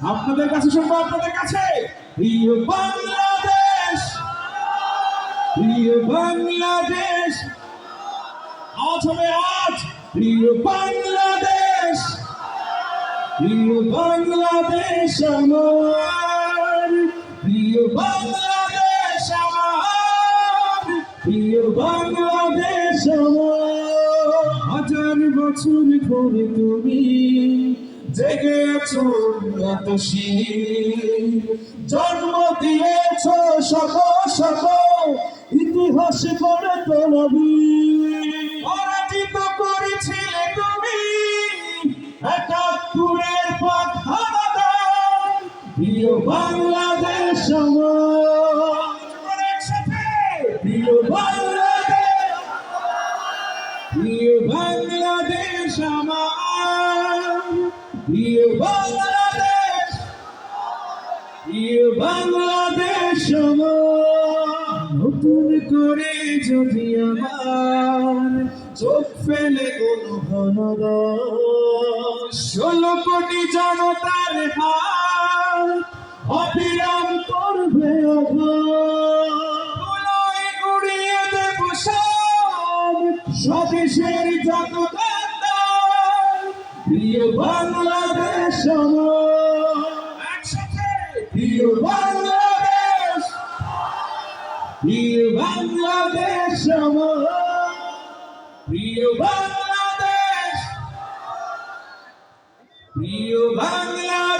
আপনাদের কাছে শুনব আপনাদের কাছে? প্রিয় বাংলাদেশ! প্রিয় বাংলাদেশ! আজ হবে আজ প্রিয় বাংলাদেশ! প্রিয় বাংলাদেশ আমার। প্রিয় বাংলাদেশ আমার। প্রিয় বাংলাদেশ আমার। হাজার বছর ধরে তুমি জেগে আছো এত শীল জন্ম দিয়েছ শত শত ইতিহাস করে তোলবি পরাজিত করেছিলে তুমি, একাত্তরের পথ প্রিয় বাংলাদেশ প্রিয় বাংলাদেশ প্রিয় বাংলাদেশ আমার। প্রিয় বাংলাদেশ প্রিয় বাংলাদেশ নতুন করে যদি আমার চোখ ফেলে ঘনদাস ষোলো কোটি জনতার হার অবিরাম করবে উড়িয়ে দেব সব স্বদেশের গাদ্দার, প্রিয় বাংলাদেশ প্রিয় বাংলাদেশ প্রিয় বাংলাদেশ প্রিয় বাংলাদেশ প্রিয় আমার